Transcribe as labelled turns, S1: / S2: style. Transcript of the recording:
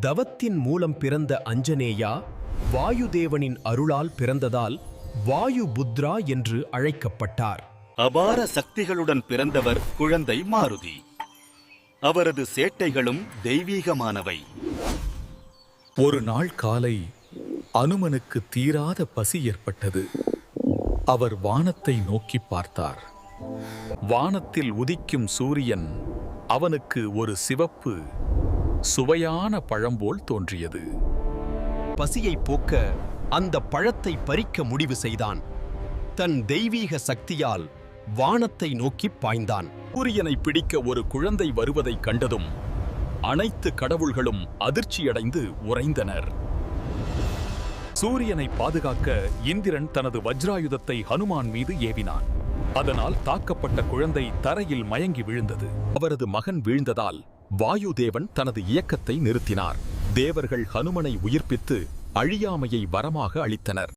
S1: தவத்தின் மூலம் பிறந்த அஞ்சனேயா வாயுதேவனின் அருளால் பிறந்ததால் வாயு புத்ரா என்று அழைக்கப்பட்டார்.
S2: அபார சக்திகளுடன் பிறந்தவர் குழந்தை மாருதி. அவரது சேட்டைகளும் தெய்வீகமானவை.
S3: ஒரு நாள் காலை அனுமனுக்கு தீராத பசி ஏற்பட்டது. அவர் வானத்தை நோக்கி பார்த்தார். வானத்தில் உதிக்கும் சூரியன் அவனுக்கு ஒரு சிவப்பு சுவையான பழம்போல் தோன்றியது.
S1: பசியை போக்க அந்த பழத்தை பறிக்க முடிவு செய்தான். தன் தெய்வீக சக்தியால் வானத்தை நோக்கி பாய்ந்தான்.
S3: சூரியனை பிடிக்க ஒரு குழந்தை வருவதைக் கண்டதும் அனைத்து கடவுள்களும் அதிர்ச்சியடைந்து உறைந்தனர். சூரியனை பாதுகாக்க இந்திரன் தனது வஜ்ராயுதத்தை ஹனுமான் மீது ஏவினான். அதனால் தாக்கப்பட்ட குழந்தை தரையில் மயங்கி விழுந்தது. அவரது மகன் வீழ்ந்ததால் வாயுதேவன் தனது இயக்கத்தை நிறுத்தினார். தேவர்கள் ஹனுமனை உயிர்ப்பித்து அழியாமையை வரமாக அளித்தனர்.